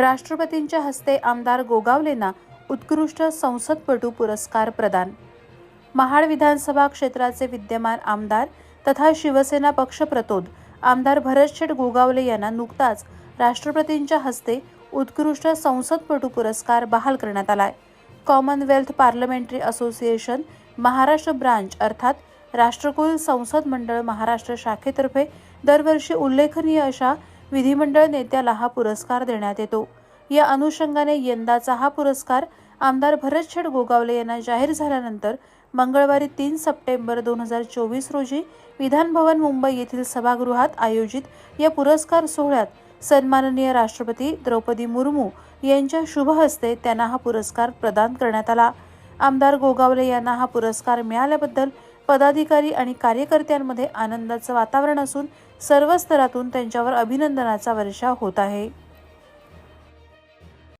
राष्ट्रपतींच्या हस्ते आमदार गोगावलेंना उत्कृष्ट संसदपटू पुरस्कार प्रदान. महाड विधानसभा क्षेत्राचे विद्यमान आमदार तथा शिवसेना पक्षप्रतोद आमदार भरतशेठ गोगावले यांना नुकताच राष्ट्रपतींच्या हस्ते उत्कृष्ट संसदपटू पुरस्कार बहाल करण्यात आलाय. Commonwealth Parliamentary Association Maharashtra branch अर्थात राष्ट्रकुल संसद मंडळ महाराष्ट्र शाखेतर्फे दरवर्षी उल्लेखनीय अशा विधिमंडळ नेत्याला हा पुरस्कार देण्यात येतो. या अनुषंगाने यंदाचा हा पुरस्कार आमदार भरतशेठ गोगावले यांना जाहीर झाल्यानंतर मंगळवारी तीन सप्टेंबर दोन हजार चोवीस रोजी विधानभवन मुंबई येथील सभागृहात आयोजित या पुरस्कार सोहळ्यात सन्माननीय राष्ट्रपती द्रौपदी मुर्मू यांच्या शुभ हस्ते त्यांना हा पुरस्कार प्रदान करण्यात आला. आमदार गोगावले यांना हा पुरस्कार मिळाल्याबद्दल पदाधिकारी आणि कार्यकर्त्यांमध्ये आनंदाचं वातावरण असून सर्व स्तरातून त्यांच्यावर अभिनंदनाचा वर्षाव होत आहे.